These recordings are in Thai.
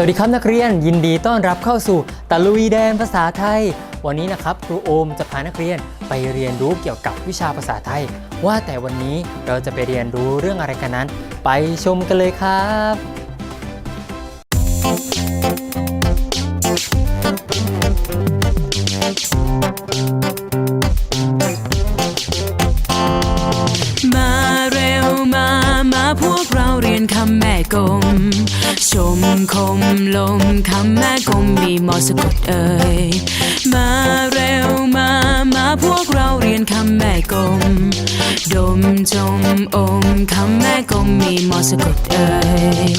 สวัสดีครับนักเรียนยินดีต้อนรับเข้าสู่ตะลุยแดนภาษาไทย วันนี้นะครับครูโอมจะพานักเรียนไปเรียนรู้เกี่ยวกับวิชาภาษาไทย ว่าแต่วันนี้เราจะไปเรียนรู้เรื่องอะไรกันนั้น ไปชมกันเลยครับ คำแม่กลมชมคมลมคำแม่กลมมีมอสะกดเอ่ย มาเร็วมามาพวกเราเรียนคำแม่กลมดมจมอมคำแม่กลมมีมอสะกดเอ่ย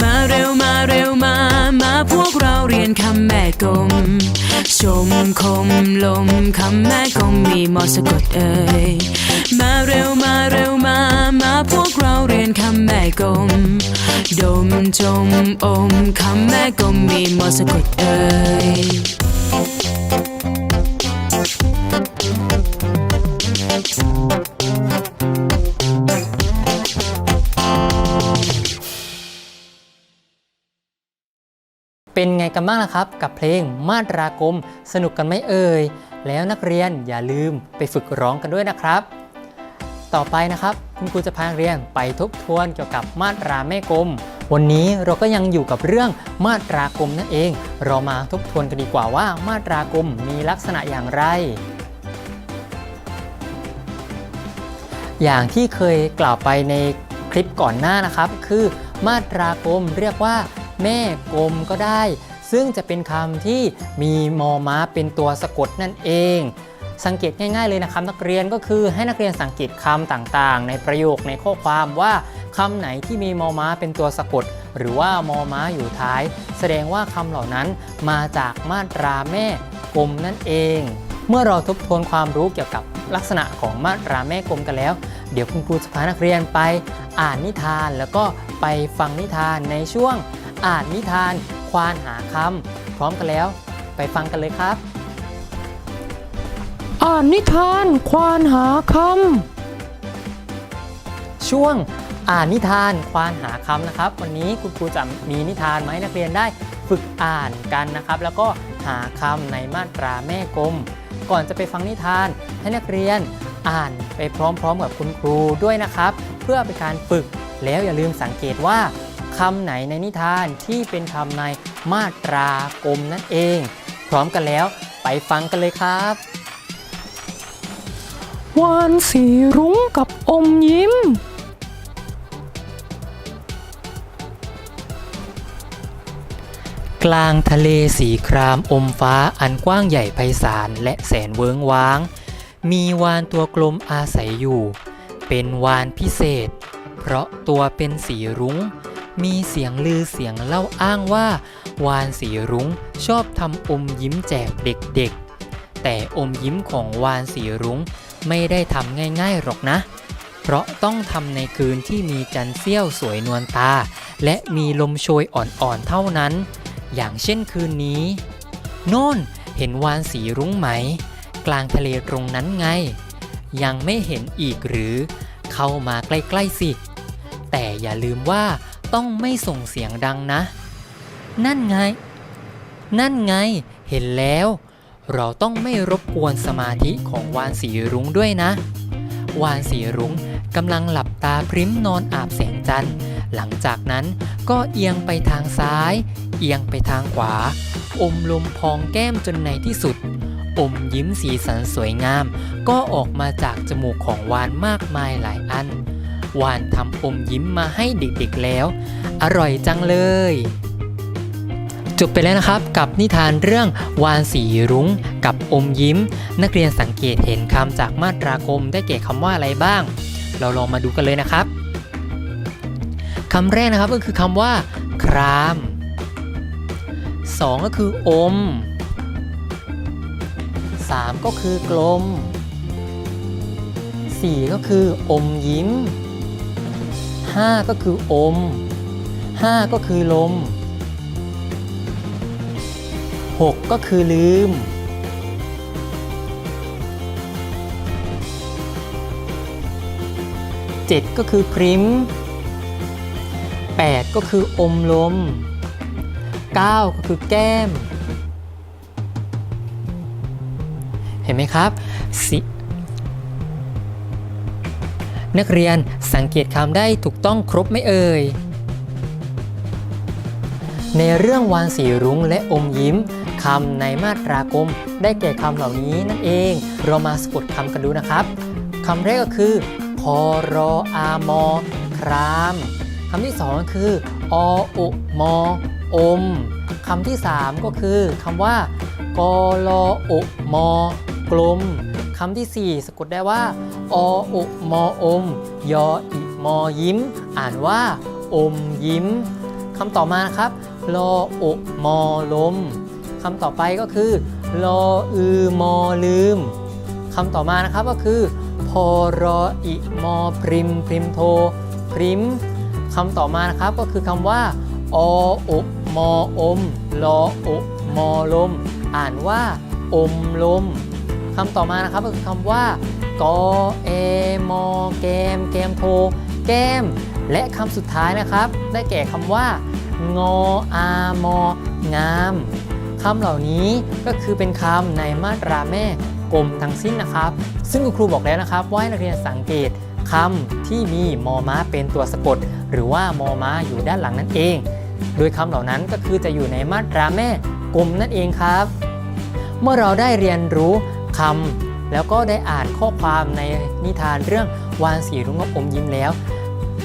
มาเร็วมาเร็วมามา พวกเราเรียนคำแม่กลมชมคมลมคำแม่กลมมีมอสะกดเอ่ยมาเร็วมาเร็วมามาพวกเราเรียนคำแม่กลมดมจมอมคำแม่กลมมีมอสะกดเอ่ย เป็นไงกันบ้างล่ะครับ กับเพลงมาตรากลมสนุกกันไหมเอ่ย แล้วนักเรียนอย่าลืมไปฝึกร้องกันด้วยนะครับ ต่อไปนะครับ คุณครูจะพานักเรียนไปทบทวนเกี่ยวกับมาตราแม่กลมวันนี้เราก็ยังอยู่กับเรื่องมาตรากลมนั่นเอง เรามาทบทวนกันดีกว่าว่ามาตรากลมมีลักษณะอย่างไร อย่างที่เคยกล่าวไปในคลิปก่อนหน้านะครับ คือมาตรากลมเรียกว่า แม่กลมก็ได้ ซึ่งจะเป็นคำที่มีมอม้าเป็นตัวสะกดนั่นเอง สังเกตง่ายๆเลยนะครับนักเรียนก็คือให้นักเรียนสังเกตคำต่างๆ ในประโยคในข้อความว่าคำไหนที่มีมอม้าเป็นตัวสะกด หรือว่ามอม้าอยู่ท้าย แสดงว่าคำเหล่านั้นมาจากมาตราแม่กลมนั่นเอง เมื่อเราทบทวนความรู้เกี่ยวกับลักษณะของมาตราแม่กลมกันแล้ว เดี๋ยวคุณครูจะพานักเรียนไปอ่านนิทานแล้วก็ไปฟังนิทานในช่วง อ่านนิทาน ควานหาคำพร้อมกันแล้ว ไปฟังกันเลยครับ อ่านนิทานควานหาคช่วงอ่านนิทานควานหาคำนะครับ วันนี้คุณครูจะมีนิทานมาให้นักเรียนได้ฝึกอ่านกันนะครับ แล้วก็หาคำในมาตราแม่กลม ก่อนจะไปฟังนิทานให้นักเรียนอ่านไปพร้อมๆกับคุณครูด้วยนะครับ เพื่อเป็นการฝึกแล้วอย่าลืมสังเกตว่า คำไหนในนิทานที่เป็นคำในมาตรากลมนั่นเอง พร้อมกันแล้วไปฟังกันเลยครับำวานสีรุ้งกับอมยิ้ม กลางทะเลสีครามอมฟ้าอันกว้างใหญ่ไพศาลและแสนเวิงว้าง มีวานตัวกลมอาศัยอยู่ เป็นวานพิเศษ เพราะตัวเป็นสีรุง้ง มีเสียงลือเสียงเล่าอ้างว่า วานสีรุ้งชอบทำอมยิ้มแจกเด็กๆ แต่อมยิ้มของวานสีรุ้งไม่ได้ทำง่ายๆหรอกนะ เพราะต้องทำในคืนที่มีจันทร์เสี้ยวสวยนวลตา และมีลมโชยอ่อนๆเท่านั้น อย่างเช่นคืนนี้ โน่นเห็นวานสีรุ้งไหม กลางทะเลตรงนั้นไง ยังไม่เห็นอีกหรือ เข้ามาใกล้ๆสิ แต่อย่าลืมว่า ต้องไม่ส่งเสียงดังนะ นั่นไง นั่นไง เห็นแล้ว เราต้องไม่รบกวนสมาธิของวานสีรุ้งด้วยนะ วานสีรุ้งกำลังหลับตาพริ้มนอนอาบแสงจันทร์ หลังจากนั้นก็เอียงไปทางซ้าย เอียงไปทางขวา อมลมพองแก้มจนในที่สุด อมยิ้มสีสันสวยงาม ก็ออกมาจากจมูกของวานมากมายหลายอัน วานทำอมยิ้มมาให้เด็กๆแล้ว อร่อยจังเลย จบไปแล้วนะครับกับนิทานเรื่องวานสีรุ้งกับอมยิ้ม นักเรียนสังเกตเห็นคำจากมาตรากมได้แก่คำว่าอะไรบ้าง เราลองมาดูกันเลยนะครับคำแรกนะครับก็คือคำว่า คราม 2 ก็คืออม 3 ก็คือกลม 4 ก็คืออมยิ้ม 5 ก็คืออม 5 ก็คือลม 6 ก็คือลืม 7 ก็คือพริม 8 ก็คืออมลม 9 ก็คือแก้ม เห็นไหมครับสิ นักเรียนสังเกตคำได้ถูกต้องครบไหมเอ่ย ในเรื่องวานสีรุ้งและอมยิ้มคำในมาตรากลมได้แก่คำเหล่านี้นั่นเอง เรามาสะกดคำกันดูนะครับคำแรกก็คือพอรออามอครามคำที่สองก็คือออุมออมคำที่สามก็คือคำว่ากลออุมอกลม คำที่สี่สะกดได้ว่า ออุมออม ยออิมอยิ้ม อ่านว่า อมยิ้มคำต่อมาครับลออุมอลมคำต่อไปก็คือลออือมอลืมคำต่อมานะครับก็คือพอรออิมอพริมพริมโทพริมคำต่อมานะครับก็คือคำว่าออุมออมลออุมอลม อ่านว่าอมลม คำต่อมานะครับก็คือคำว่ากอเอมอแกมแกมโทแก้มและคำสุดท้ายนะครับ ได้แก่คำว่างออามองามคำเหล่านี้ก็คือเป็นคำในมาตราแม่กลมทั้งสิ้นนะครับ ซึ่งคุณครูบอกแล้วนะครับ ว่าให้นักเรียนสังเกตคำที่มีมอม้าเป็นตัวสะกด หรือว่ามอม้าอยู่ด้านหลังนั่นเอง โดยคำเหล่านั้นก็คือจะอยู่ในมาตราแม่กลมนั่นเองครับ เมื่อเราได้เรียนรู้ คำแล้วก็ได้อ่านข้อความในนิทานเรื่องวานสีรุ้งกับอมยิ้มแล้ว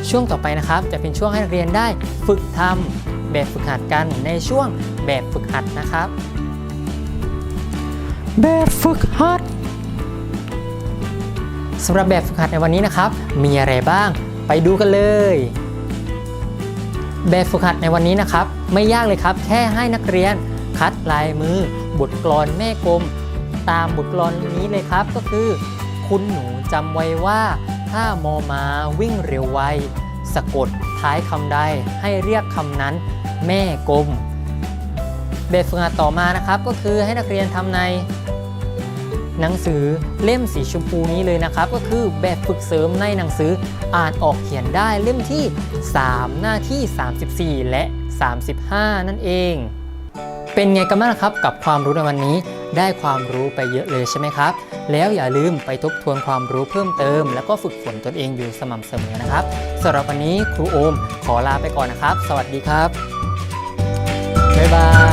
ช่วงต่อไปนะครับ จะเป็นช่วงให้นักเรียนได้ฝึกทำแบบฝึกหัดกันในช่วงแบบฝึกหัดนะครับ แบบฝึกหัดสำหรับแบบฝึกหัดในวันนี้นะครับ มีอะไรบ้างไปดูกันเลย แบบฝึกหัดในวันนี้นะครับ ไม่ยากเลยครับ แค่ให้นักเรียนคัดลายมือบทกลอนแม่กลม ตามบทกลอนนี้เลยครับ ก็คือ คุณหนูจำไว้ว่าถ้ามอมาวิ่งเร็วไว สะกดท้ายคำใดให้เรียกคำนั้น แม่กลมแบบฝึกหัดต่อมานะครับ ก็คือให้นักเรียนทำในหนังสือเล่มสีชมพูนี้เลยนะครับ ก็คือแบบฝึกเสริมในหนังสืออ่านออกเขียนได้เล่มที่ 3 หน้าที่ 34 และ 35 นั่นเอง เป็นไงกันบ้างครับกับความรู้ในวันนี้ ได้ความรู้ไปเยอะเลยใช่ไหมครับ แล้วอย่าลืมไปทบทวนความรู้เพิ่มเติม แล้วก็ฝึกฝนตนเองอยู่สม่ำเสมอนะครับสำหรับวันนี้ครูโอมขอลาไปก่อนนะครับ สวัสดีครับบ๊ายบาย